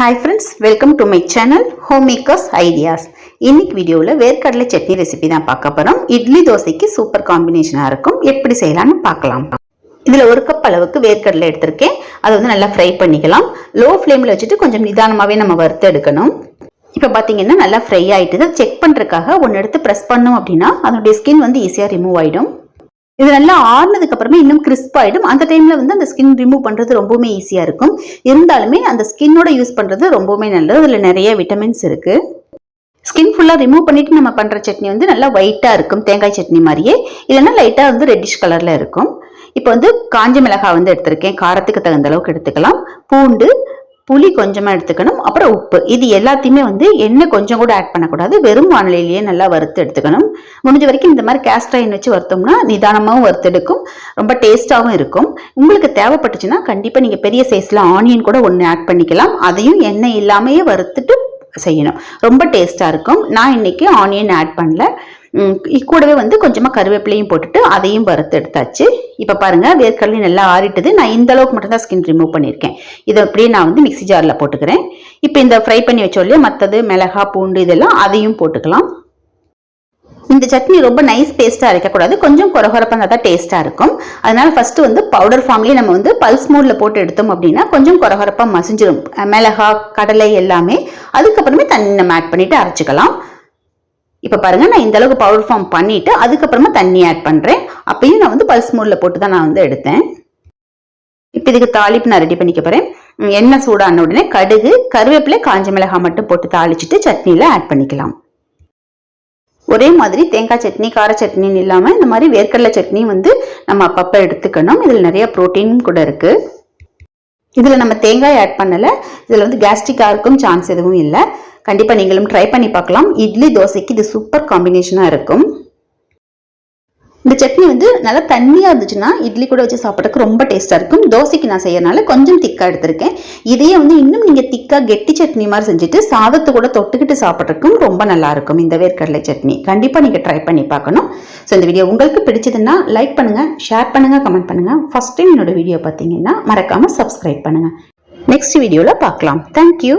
Hi friends welcome to my channel home makers ideas இன்னைக்கு வீடியோவில் வேர்க்கடலை சட்னி ரெசிபி தான் பார்க்க போகிறோம் இட்லி தோசைக்கு சூப்பர் காம்பினேஷனாக இருக்கும். எப்படி செய்யலாம்னு பார்க்கலாம். இதில் ஒரு கப் அளவுக்கு வேர்க்கடலை எடுத்திருக்கேன். அதை வந்து நல்லா ஃப்ரை பண்ணிக்கலாம். லோ ஃப்ளேமில் வச்சுட்டு கொஞ்சம் நிதானமாகவே நம்ம வறுத்து எடுக்கணும். இப்போ பார்த்தீங்கன்னா நல்லா ஃப்ரை ஆகிட்டு செக் பண்ணுறதுக்காக ஒன்று எடுத்து ப்ரெஸ் பண்ணோம் அப்படின்னா அதனுடைய ஸ்கின் வந்து ஈஸியாக ரிமூவ் ஆகிடும் இது நல்லா ஆறுனதுக்கு அப்புறமே இன்னும் கிறிஸ்ப் ஆகிடும் அந்த டைமில் வந்து அந்த ஸ்கின் ரிமூவ் பண்ணுறது ரொம்பவுமே ஈஸியாக இருக்கும். இருந்தாலுமே அந்த ஸ்கின்னோட யூஸ் பண்ணுறது ரொம்பவுமே நல்லது. அதில் நிறைய விட்டமின்ஸ் இருக்குது ஸ்கின் ஃபுல்லாக ரிமூவ் பண்ணிவிட்டு நம்ம பண்ணுற சட்னி வந்து நல்லா ஒயிட்டாக இருக்கும். தேங்காய் சட்னி மாதிரியே. இல்லைன்னா லைட்டாக வந்து ரெட்டிஷ் கலரில் இருக்கும். இப்போ வந்து காஞ்ச மிளகாய் வந்து எடுத்திருக்கேன். காரத்துக்கு தகுந்த அளவுக்கு எடுத்துக்கலாம். பூண்டு புளி கொஞ்சமாக எடுத்துக்கணும். அப்புறம் உப்பு. இது எல்லாத்தையுமே வந்து எண்ணெய் கொஞ்சம் கூட ஆட் பண்ணக்கூடாது. வெறும் வானிலையிலேயே நல்லா வறுத்து எடுத்துக்கணும். முடிஞ்ச வரைக்கும் இந்த மாதிரி கேஸ்ட் ஆயின் வச்சு வறுத்தோம்னா நிதானமாகவும் வறுத்தெடுக்கும். ரொம்ப டேஸ்ட்டாகவும் இருக்கும். உங்களுக்கு தேவைப்பட்டுச்சுன்னா கண்டிப்பாக நீங்கள் பெரிய சைஸில் ஆனியன் கூட ஒன்று ஆட் பண்ணிக்கலாம். அதையும் எண்ணெய் இல்லாமையே வறுத்துட்டு செய்யணும். ரொம்ப டேஸ்ட்டாக இருக்கும். நான் இன்னைக்கு ஆனியன் ஆட் பண்ணல. கூடவே வந்து கொஞ்சமாக கருவேப்பிலையும் போட்டுட்டு அதையும் வறுத்து எடுத்தாச்சு. இப்போ பாருங்கள் வேர்க்கடலையும் நல்லா ஆறிட்டது. நான் இந்த அளவுக்கு மட்டும் தான் ஸ்கின் ரிமூவ் பண்ணியிருக்கேன் இதை அப்படியே நான் வந்து மிக்சி ஜாரில் போட்டுக்கிறேன். இப்போ இந்த ஃப்ரை பண்ணி வச்சோம் இல்லையா மற்றது மிளகா பூண்டு இதெல்லாம் அதையும் போட்டுக்கலாம். இந்த சட்னி ரொம்ப நைஸ் பேஸ்ட்டாக இருக்கக்கூடாது கொஞ்சம் குறகுறப்பாக தான் டேஸ்ட்டாக இருக்கும். அதனால் ஃபஸ்ட்டு வந்து பவுடர் ஃபார்ம்லேயே நம்ம வந்து பல்ஸ் மூடில் போட்டு எடுத்தோம் அப்படின்னா கொஞ்சம் குறகுறப்பாக மசிஞ்சிடும் மிளகா கடலை எல்லாமே அதுக்கப்புறமே தண்ணி நம்ம ஆட் பண்ணிவிட்டு அரைச்சிக்கலாம். இப்போ பாருங்கள் நான் இந்த அளவுக்கு பவுடர் ஃபார்ம் பண்ணிவிட்டு அதுக்கப்புறமா தண்ணி ஆட் பண்ணுறேன் அப்பயும் நான் வந்து பல்ஸ் மூடில் போட்டு தான் நான் வந்து எடுத்தேன். இப்போ இதுக்கு தாளிப்பு நான் ரெடி பண்ணிக்க போகிறேன் எண்ணெய் சூடான உடனே கடுகு கருவேப்பிலை காஞ்ச மிளகாய் மட்டும் போட்டு தாளிச்சிட்டு சட்னியில் ஆட் பண்ணிக்கலாம். ஒரே மாதிரி தேங்காய் சட்னி கார சட்னின்னு இல்லாமல் இந்த மாதிரி வேர்க்கடலை சட்னி வந்து நம்ம அப்பப்போ எடுத்துக்கணும். இதில் நிறைய ப்ரோட்டீன் கூட இருக்குது இதில் நம்ம தேங்காய் ஆட் பண்ணலை. இதில் வந்து கேஸ்ட்ரிக்காக இருக்கும் சான்ஸ் எதுவும் இல்லை. கண்டிப்பாக நீங்களும் ட்ரை பண்ணி பார்க்கலாம். இட்லி தோசைக்கு இது சூப்பர் காம்பினேஷனாக இருக்கும். இந்த சட்னி வந்து நல்லா தண்ணியாக இருந்துச்சுன்னா இட்லி கூட வச்சு சாப்பிட்றதுக்கு ரொம்ப டேஸ்ட்டாக இருக்கும். தோசைக்கு நான் செய்யறனால கொஞ்சம் திக்காக எடுத்திருக்கேன். இதையே வந்து இன்னும் நீங்கள் திக்காக கெட்டி சட்னி மாதிரி செஞ்சுட்டு சாதத்தை கூட தொட்டுக்கிட்டு சாப்பிட்றதுக்கும் ரொம்ப நல்லாயிருக்கும் இந்த வேர்க்கடலை சட்னி. கண்டிப்பாக நீங்கள் ட்ரை பண்ணி பார்க்கணும். ஸோ இந்த வீடியோ உங்களுக்கு பிடிச்சதுன்னா லைக் பண்ணுங்கள் ஷேர் பண்ணுங்கள் கமெண்ட் பண்ணுங்கள் ஃபஸ்ட் டைம் என்னோட வீடியோ பார்த்தீங்கன்னா மறக்காமல் சப்ஸ்கிரைப் பண்ணுங்கள் நெக்ஸ்ட் வீடியோவில் பார்க்கலாம். தேங்க்யூ